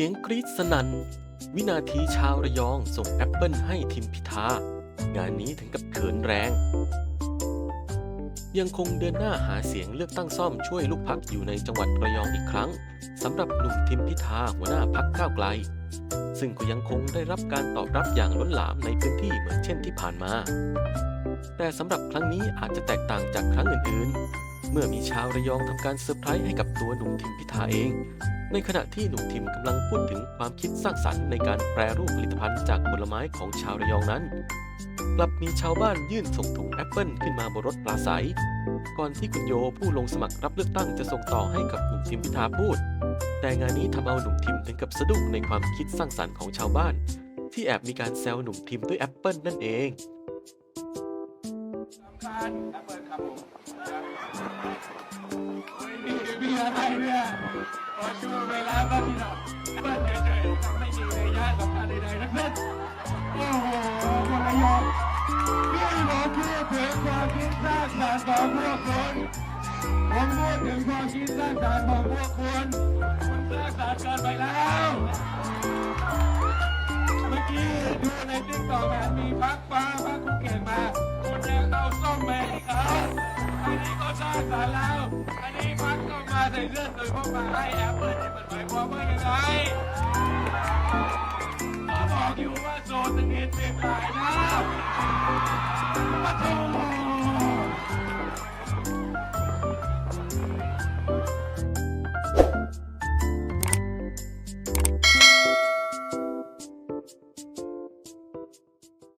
สียงกรี๊ดสนั่น วินาทีชาวระยองส่งแอปเปิลให้ทิมพิธา งานนี้ถึงกับเขินแรง ยังคงเดินหน้าหาเสียงเลือกตั้งซ่อมช่วยลูกพักอยู่ในจังหวัดระยองอีกครั้งสำหรับหนุ่มทิมพิธาหัวหน้าพักก้าวไกล ซึ่งก็ยังคงได้รับการตอบรับอย่างล้นหลามในพื้นที่เหมือนเช่นที่ผ่านมา แต่สำหรับครั้งนี้อาจจะแตกต่างจากครั้งอื่นๆ เมื่อมีชาวระยองทำการเซอร์ไพรส์ให้กับตัวหนุ่มทิมพิธาเอง ในขณะที่หนุ่มทิมกำลังพูดถึงความคิดสร้างสรรค์ในการแปรรูปผลิตภัณฑ์จากผลไม้ของชาวระยองนั้น กลับมีชาวบ้านยื่นส่งถุงแอปเปิลขึ้นมาบนรถปลาใสก่อนที่คุณโยผู้ลงสมัครรับเลือกตั้งจะส่งต่อให้กับหนุ่มทิมพิธาพูด แต่งานนี้ทำเอาหนุ่มทิมถึงกับสะดุ้งในความคิดสร้างสรรค์ของชาวบ้าน ที่แอบมีการแซวหนุ่มทิมด้วยแอปเปิลนั่นเองการแอปเปิลครับผม มีอะไรเนี่ยขอชูเวลาบ้างพี่น้องแอปเปิลเฉยๆทำไม่ดีเลยยะสำคัญใดๆทั้งนั้นโอ้โหคนละยองพี่ผมพูดถึงความคิดสร้างสรรค์ของพวกคุณผมพูดถึงความคิดสร้างสรรค์ของพวกคุณคุณสร้างสรรค์เกินไปแล้ว เมื่อกี้ดูในติ๊กต็อกแมีพั กก็มาใส่เสื้อตัวพวกมาให้แอปเปิลนี่มันหมายความว่ายังไงก็บอกอยู่ว่าโซนตะเกียบเป็นหลายนะปะโถ